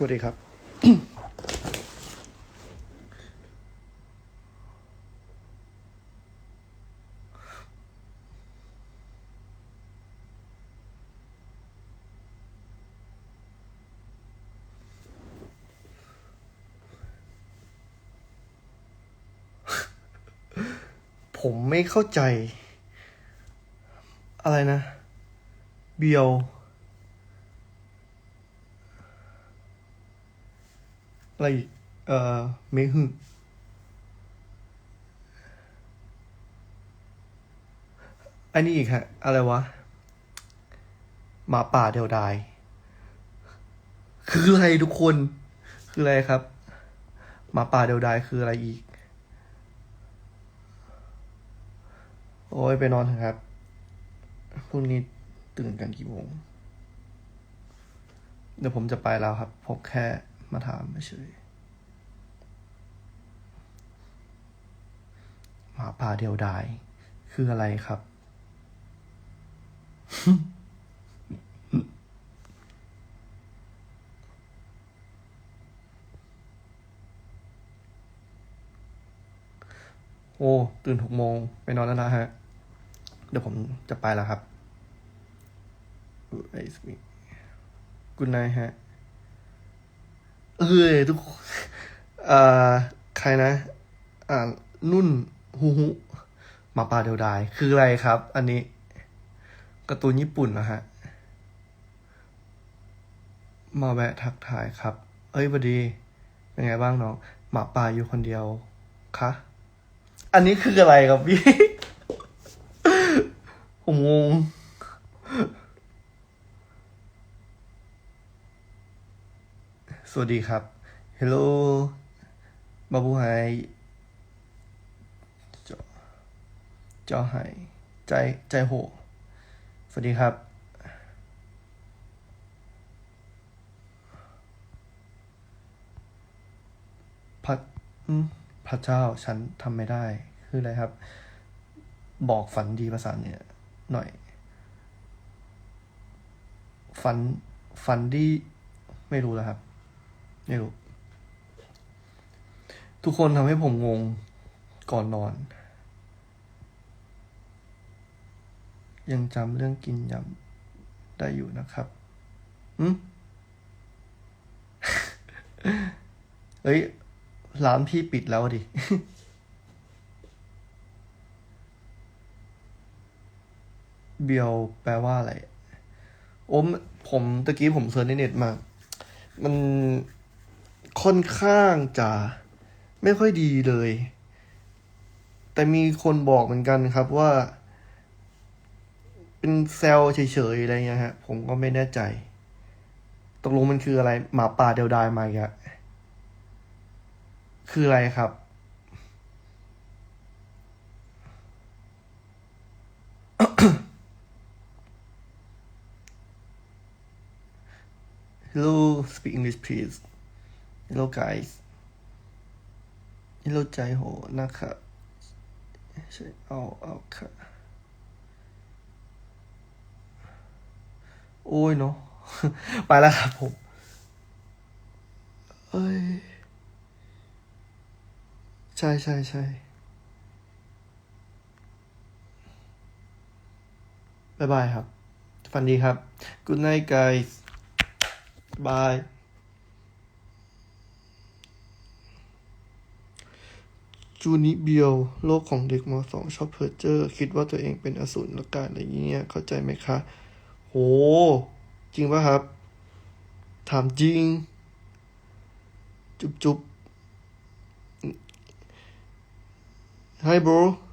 สวัสดีครับ ผมไม่เข้าใจ อะไรนะ เบียว อะไรอีกเอ่อเมฮึอันนี้อีกฮะ อะไรวะ หมาป่าเดียวดาย คืออะไรทุกคน คืออะไรครับ หมาป่าเดียวดายคืออะไรอีก โอ้ยไปนอนเถอะครับ พรุ่งนี้ตื่นกันกี่โมง เดี๋ยวผมจะไปแล้วครับผมแค่ มาถามเฉยหมาป่าเดียวดาย คืออะไรครับ โอ้ ตื่นหกโมง ไปนอนแล้วนะฮะ เดี๋ยวผมจะไปแล้วครับไอ้สมีกุนไนฮะ เอ้ยทุกอ่าใครนะ อ่า นุ่นฮูฮูหมาป่าเดียวดาย คืออะไรครับ อันนี้การ์ตูนญี่ปุ่นนะฮะ มาแวะทักทายครับ เอ้ยบดี เป็นไงบ้างน้องหมาป่าอยู่คนเดียวคะอันนี้คืออะไรครับพี่ ผมงง สวัสดีครับ Hello บาบูไฮจอจอไฮใจใจโห สวัสดีครับ พระพระเจ้าฉันทำไม่ได้ คืออะไรครับ บอกฝันดีภาษาเนี่ย หน่อย ฝัน ฝันดี ไม่รู้แล้วครับ ไม่รู้ ทุกคนทำให้ผมงงก่อนนอน ยังจำเรื่องกินยำได้อยู่นะครับอืมเฮ้ย ร้านพี่ปิดแล้วดิ เบียวแปลว่าอะไร โอ้มผมตะกี้ผมเซิร์ชในเน็ตมา มัน ค่อนข้างจะไม่ค่อยดีเลย แต่มีคนบอกเหมือนกันครับว่า เป็นเซลเฉยๆอะไรเงี้ยฮะ ผมก็ไม่แน่ใจ ตกลงมันคืออะไร หมาป่าเดียวดายมาอีกอะคืออะไรครับ Hello speak English please Hello guys Hello ใจโหนะครับใช่เอาเอาค่ะโอ้ยเนาะไปแล้วครับผมเอ้ยใช่ใช่ใช่บายบายครับ ฝันดีครับ Good night guys bye จูนิเบียวโลกของเด็กมสองชอบเพ้อเจอร์ คิดว่าตัวเองเป็นอสูรละกาอะไรเงี้ย เข้าใจไหมคะ โห จริงป่ะครับ ถามจริง จุบจุบ Hi bro